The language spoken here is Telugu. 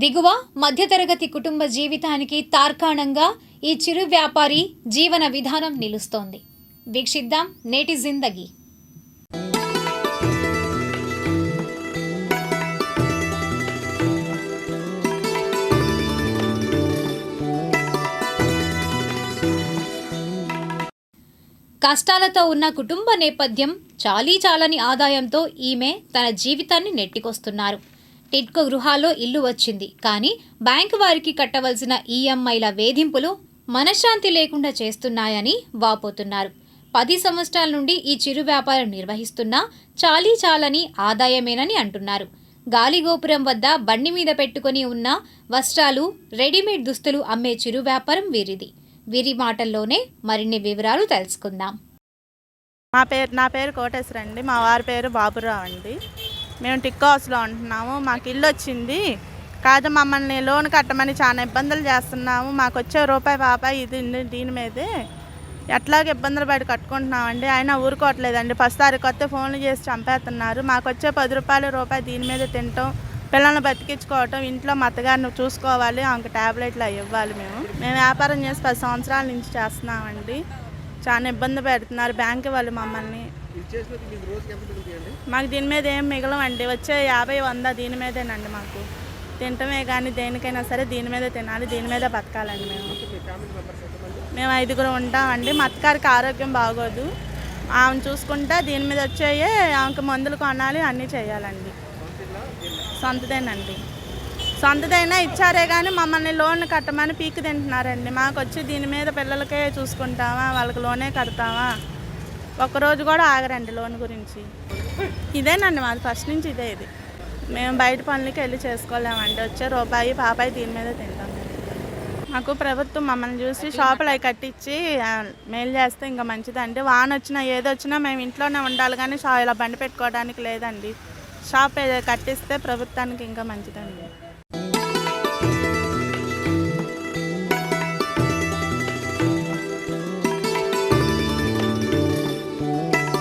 దిగువ మధ్యతరగతి కుటుంబ జీవితానికి తార్కాణంగా ఈ చిరు వ్యాపారి జీవన విధానం నిలుస్తోంది. వీక్షిద్దాం నేటి జిందగీ. కష్టాలతో ఉన్న కుటుంబ నేపథ్యం చాలీ చాలని ఆదాయంతో ఈమె తన జీవితాన్ని నెట్టికొస్తున్నారు. టిట్కో గృహాల్లో ఇల్లు వచ్చింది. కానీ బ్యాంకు వారికి కట్టవలసిన ఈఎంఐల వేధింపులు మనశ్శాంతి లేకుండా చేస్తున్నాయని వాపోతున్నారు. పది సంవత్సరాల నుండి ఈ చిరు వ్యాపారం నిర్వహిస్తున్నా చాలీ చాలని ఆదాయమేనని అంటున్నారు. గాలిగోపురం వద్ద బండి మీద పెట్టుకొని ఉన్న వస్త్రాలు రెడీమేడ్ దుస్తులు అమ్మే చిరు వ్యాపారం వీరిది. వీరి మాటల్లోనే మరిన్ని వివరాలు తెలుసుకుందాం. మా పేరు నా పేరు కోటేశ్వర అండి మా వారి పేరు బాబురావు అండి. మేము టిక్ హౌస్లో ఉంటున్నాము. మాకు ఇల్లు వచ్చింది. కాదు మమ్మల్ని లోన్ కట్టమని చాలా ఇబ్బందులు చేస్తున్నాము. మాకు వచ్చే రూపాయి పాపాయి ఇది దీని మీదే ఎట్లాగ ఇబ్బందులు పడి కట్టుకుంటున్నామండి. ఆయన ఊరుకోవట్లేదండి. ఫస్ట్ తారీఖు వస్తే ఫోన్లు చేసి చంపేస్తున్నారు. మాకు వచ్చే పది రూపాయలు రూపాయి దీని మీద తింటాం. పిల్లల్ని బతికించుకోవటం ఇంట్లో మతగారిని చూసుకోవాలి. ఆమెకు ట్యాబ్లెట్లు అవి ఇవ్వాలి మేము. మేము వ్యాపారం చేసి పది సంవత్సరాల నుంచి చేస్తున్నామండి. చాలా ఇబ్బంది పెడుతున్నారు బ్యాంక్ వాళ్ళు మమ్మల్ని. మాకు దీని మీద ఏం మిగలవండి. వచ్చే యాభై వంద దీని మీదేనండి మాకు. తినటమే కానీ దేనికైనా సరే దీని మీదే తినాలి దీని మీదే బతకాలండి మేము. మేము ఐదుగురు ఉంటామండి. మా అత్తగారికి ఆరోగ్యం బాగోదు. ఆమెను చూసుకుంటే దీని మీద వచ్చేయే ఆమెకు మందులు కొనాలి అన్నీ చేయాలండి. సొంతదేనండి. సొంతదైనా ఇచ్చారే కానీ మమ్మల్ని లోన్ కట్టమని పీకు తింటున్నారండి. మాకు వచ్చి దీని మీద పిల్లలకే చూసుకుంటామా వాళ్ళకి లోనే కడతామా? ఒక్కరోజు కూడా ఆగరండి లోన్ గురించి. ఇదేనండి మాది ఫస్ట్ నుంచి ఇదే ఇది. మేము బయట పనులకి వెళ్ళి చేసుకోలేమండి. వచ్చే రూపాయి పాపాయి దీని మీద తింటాం. మాకు ప్రభుత్వం మమ్మల్ని చూసి షాపులు అవి కట్టించి ఆ, మేలు చేస్తే ఇంకా మంచిదండి. వాన వచ్చినా ఏదొచ్చినా మేము ఇంట్లోనే ఉండాలి కానీ షా ఇలా బండి పెట్టుకోవడానికి లేదండి. షాప్ కట్టిస్తే ప్రభుత్వానికి ఇంకా మంచిదండి. thank you